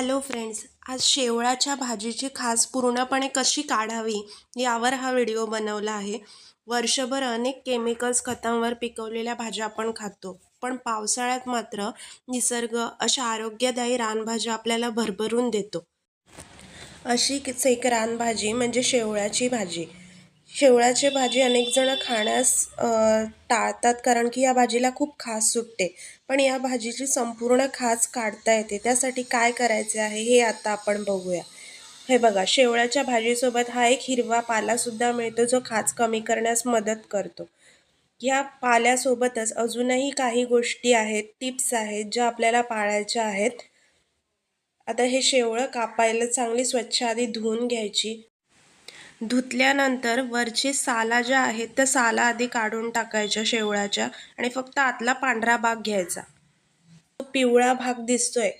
Hello friends आज शेवळाच्या भाजीची खास पूर्णपणे कशी काढावी यावर हा व्हिडिओ बनवला आहे. वर्षभर अनेक केमिकल्स खतांवर पिकवलेल्या भाज्या आपण खातो पण पावसाळ्यात मात्र निसर्ग अशा आरोग्यदायी रानभाज्या आपल्याला भरभरून देतो. अशी एक रानभाजी म्हणजे शेवळाची भाजी. शेवळाची भाजी अनेक जण खाण्यास टाळतात कारण की या भाजीला खूप खास सुटते. पण या भाजीची संपूर्ण खास काढता येते. त्यासाठी काय करायचे आहे हे आता आपण बघूया. हे बघा शेवळ्याच्या भाजीसोबत हा एक हिरवा पालासुद्धा मिळतो जो खाज कमी करण्यास मदत करतो. या पाल्यासोबतच अजूनही काही गोष्टी आहेत टिप्स आहेत ज्या आपल्याला पाळायच्या आहेत. आता हे शेवळं कापायला चांगली स्वच्छ आधी धुवून घ्यायची. धुतल्यानंतर वरची साला ज्या आहेत त्या साला आधी काढून टाकायच्या शेवळाच्या आणि फक्त आतला पांढरा भाग घ्यायचा. तो पिवळा भाग दिसतोय.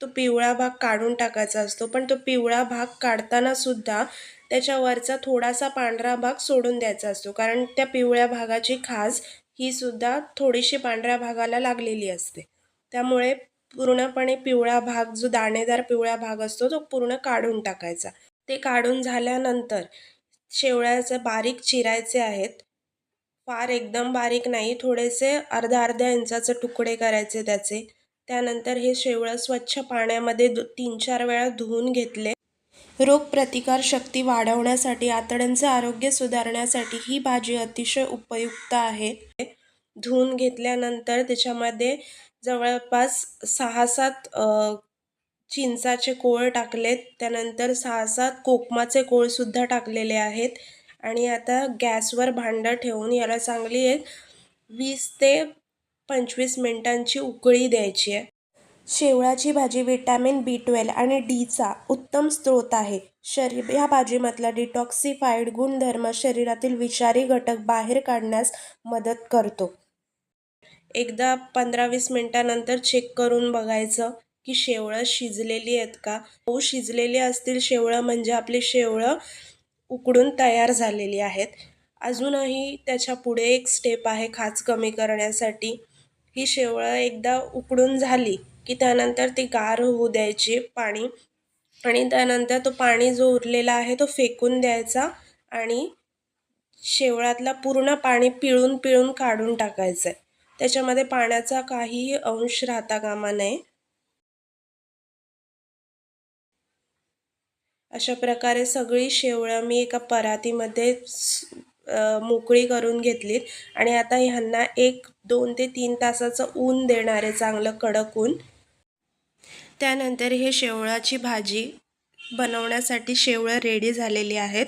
तो पिवळा भाग काढून टाकायचा असतो पण तो पिवळा भाग काढताना सुद्धा त्याच्यावरचा थोडासा पांढरा भाग सोडून द्यायचा असतो कारण त्या पिवळ्या भागाची खाज ही सुद्धा थोडीशी पांढऱ्या भागाला लागलेली असते. त्यामुळे पूर्णपणे पिवळा भाग जो दाणेदार पिवळा भाग असतो तो पूर्ण काढून टाकायचा. ते काढून झाल्यानंतर शेवळ्याचे बारीक चिरायचे आहेत. फार एकदम बारीक नाही थोडेसे अर्ध्या अर्ध्या इंचाचे तुकडे करायचे त्याचे. त्यानंतर हे शेवळं स्वच्छ पाण्यामध्ये दु तीन चार वेळा धुवून घेतले. रोगप्रतिकारशक्ती वाढवण्यासाठी आतड्यांचे आरोग्य सुधारण्यासाठी ही भाजी अतिशय उपयुक्त आहे. धुवून घेतल्यानंतर त्याच्यामध्ये जवळपास सहा सात चिंचाचे कोळ टाकलेत त्यानंतर सहा सात कोकमाचे कोळसुद्धा टाकलेले आहेत. आणि आता गॅसवर भांडं ठेवून याला चांगली एक वीस ते पंचवीस मिनटांची उकळी द्यायची आहे. शेवळाची भाजी विटॅमिन बी ट्वेल्व आणि डीचा उत्तम स्रोत आहे. शरीर या भाजीमधला डिटॉक्सिफाईड गुणधर्म शरीरातील विषारी घटक बाहेर काढण्यास मदत करतो. एकदा पंधरा वीस मिनटानंतर चेक करून बघायचं. की शेवळं शिजलेली आहेत का? हो शिजलेली असतील शेवळं म्हणजे आपली शेवळं उकडून तयार झालेली आहेत. अजूनही त्याच्या पुढे एक स्टेप आहे खाच कमी करण्यासाठी. ही शेवळं एकदा उकडून झाली की त्यानंतर ती गार होऊ द्यायची पाणी आणि त्यानंतर तो पाणी जो उरलेला आहे तो फेकून द्यायचा आणि शेवळातला पूर्ण पाणी पिळून पिळून काढून टाकायचं आहे त्याच्यामध्ये पाण्याचा काही अंश राहता कामा नये. अशा प्रकारे सगळी शेवळं मी एका परातीमध्ये मोकळी करून घेतलीत. आणि आता ह्यांना एक दोन ते तीन तासाचं ऊन देणार आहे चांगलं कडक ऊन. त्यानंतर हे शेवळाची भाजी बनवण्यासाठी शेवळं रेडी झालेली आहेत.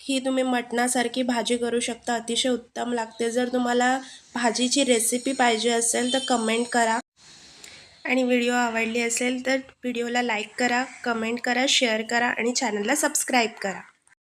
ही तुम्ही मटणासारखी भाजी करू शकता. अतिशय उत्तम लागते. जर तुम्हाला भाजीची रेसिपी पाहिजे असेल तर कमेंट करा. आणि व्हिडिओ आवडली असेल तर व्हिडिओला लाईक करा कमेंट करा शेअर करा आणि चॅनलला सबस्क्राईब करा.